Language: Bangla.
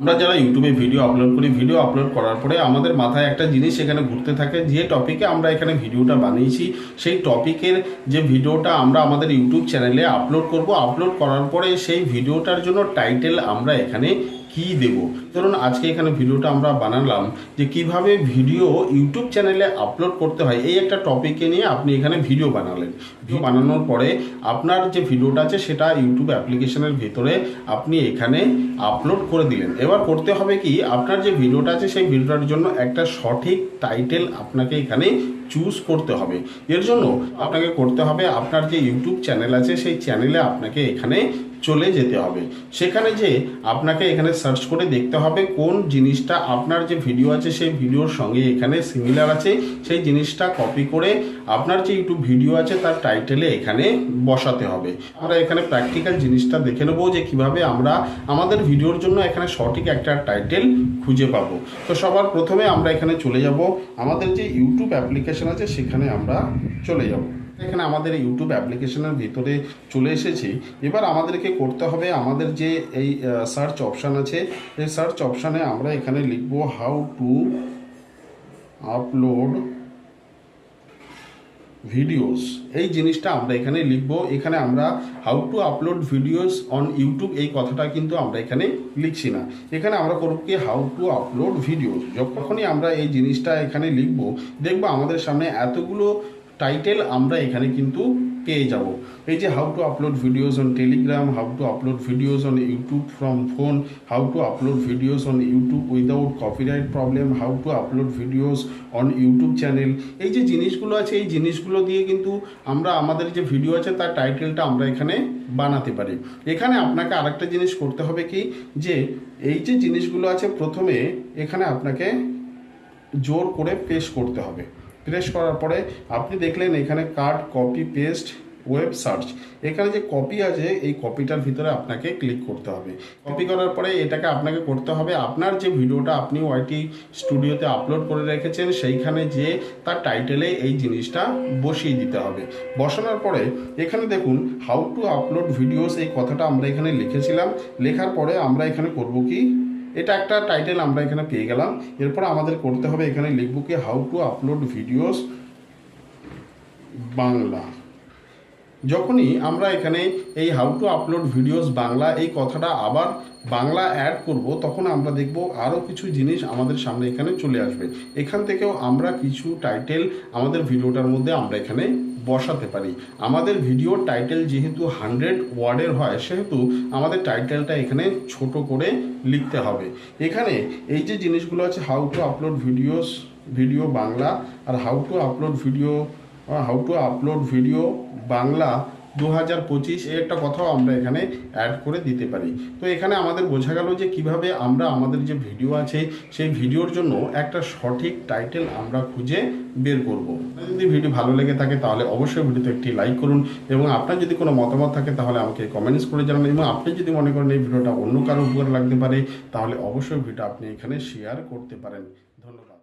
আমরা যারা ইউটিউবে ভিডিও আপলোড করি ভিডিও আপলোড করার পরে আমাদের মাথায় একটা জিনিস এখানে ঘুরতে থাকে, যে টপিকে আমরা এখানে ভিডিওটা বানিয়েছি, সেই টপিকের যে ভিডিওটা আমরা আমাদের ইউটিউব চ্যানেলে আপলোড করব আপলোড করার পরে সেই ভিডিওটার জন্য টাইটেল আমরা এখানে কি দেব? ধরুন, আজকে এখানে ভিডিওটা আমরা বানালাম, যে কীভাবে ভিডিও ইউটিউব চ্যানেলে আপলোড করতে হয়, এই একটা টপিকে নিয়ে আপনি এখানে ভিডিও বানালেন। ভিডিও বানানোর পরে আপনার যে ভিডিওটা আছে, সেটা ইউটিউব অ্যাপ্লিকেশনের ভিতরে আপনি এখানে আপলোড করে দিলেন। এবার করতে হবে কি, আপনার যে ভিডিওটা আছে সেই ভিডিওটার জন্য একটা সঠিক টাইটেল আপনাকে এখানে চুজ করতে হবে। এর জন্য আপনাকে করতে হবে, আপনার যে ইউটিউব চ্যানেল আছে সেই চ্যানেলে আপনাকে এখানে চলে যেতে হবে। সেখানে যে আপনাকে এখানে সার্চ করে দেখতে হবে কোন জিনিসটা আপনার যে ভিডিও আছে, সেই ভিডিওর সঙ্গে এখানে সিমিলার আছে। সেই জিনিসটা কপি করে আপনার যে ইউটিউব ভিডিও আছে, তার টাইটেলে এখানে বসাতে হবে। আমরা এখানে প্র্যাকটিক্যাল জিনিসটা দেখে নেব যে কীভাবে আমরা আমাদের ভিডিওর জন্য এখানে সঠিক একটা টাইটেল খুঁজে পাবো। তো সবার প্রথমে আমরা এখানে চলে যাব। আমাদের যে ইউটিউব অ্যাপ্লিকেশন আছে, সেখানে আমরা চলে যাব। এখানে আমাদের ইউটিউব অ্যাপ্লিকেশনের ভিতরে চলে এসেছি। এবার আমাদেরকে করতে হবে আমাদের যে এই সার্চ অপশান আছে, এই সার্চ অপশানে আমরা এখানে লিখব হাউ টু আপলোড ভিডিওস এই জিনিসটা আমরা এখানে লিখব। এখানে আমরা how to upload videos on YouTube এই কথাটা কিন্তু আমরা এখানে লিখছি না। এখানে আমরা করব কি হাউ টু আপলোড ভিডিওস যখনই আমরা এই জিনিসটা এখানে লিখব, দেখব আমাদের সামনে এতগুলো টাইটেল আমরা এখানে কিন্তু পেয়ে যাব। এই যে how to upload videos on Telegram how to upload videos on YouTube from phone how to upload videos on YouTube without copyright problem how to upload videos on YouTube channel এই যে জিনিসগুলো আছে, এই জিনিসগুলো দিয়ে কিন্তু আমরা আমাদের যে ভিডিও আছে, তার টাইটেলটা আমরা এখানে বানাতে পারি। এখানে আপনাকে আরেকটা জিনিস করতে হবে কি, যে এই যে জিনিসগুলো আছে, প্রথমে এখানে আপনাকে জোর করে পেশ করতে হবে। প্রেস করার পরে আপনি দেখলেন এখানে cut copy paste web search এখানে যে কপি আছে এই কপিটার ভিতরে আপনাকে ক্লিক করতে হবে। কপি করার পরে এটাকে আপনাকে করতে হবে। আপনার যে ভিডিওটা আপনি ওয়াইটি স্টুডিওতে আপলোড করে রেখেছেন সেইখানে যে তার টাইটেলে এই জিনিসটা বসিয়ে দিতে হবে। বসানোর পরে এখানে দেখুন হাউ টু আপলোড ভিডিওস এই কথাটা আমরা এখানে লিখেছিলাম। লেখার পরে আমরা এখানে করব কি? এটা একটা টাইটেল আমরা এখানে পেয়ে গেলাম। এরপর আমাদের করতে হবে এখানে লিখব কি how to upload videos Bangla. যখনই আমরা এখানে এই how to upload videos Bangla এই কথাটা আবার বাংলা অ্যাড করব, তখন আমরা দেখব আরও কিছু জিনিস আমাদের সামনে এখানে চলে আসবে। এখান থেকেও আমরা কিছু টাইটেল আমাদের ভিডিওটার মধ্যে আমরা এখানে বসাতে পারি। আমাদের ভিডিওর টাইটেল যেহেতু হান্ড্রেড ওয়ার্ডের হয়, সেহেতু আমাদের টাইটেলটা এখানে ছোট করে লিখতে হবে। এখানে এই যে জিনিসগুলো আছে how to upload videos video Bangla R how to upload video how to upload video Bangla দু হাজার পঁচিশ একটা কথাও আমরা এখানে অ্যাড করে দিতে পারি। তো এখানে আমাদের বোঝা গেল যে কীভাবে আমরা আমাদের যে ভিডিও আছে, সেই ভিডিওর জন্য একটা সঠিক টাইটেল আমরা খুঁজে বের করব। যদি ভিডিও ভালো লেগে থাকে তাহলে অবশ্যই ভিডিওতে একটি লাইক করুন এবং আপনার যদি কোনো মতামত থাকে তাহলে আমাকে কমেন্টস করে জানান এবং আপনি যদি মনে করেন এই ভিডিওটা অন্য কারও উপকার লাগতে পারে, তাহলে অবশ্যই ভিডিও আপনি এখানে শেয়ার করতে পারেন। ধন্যবাদ।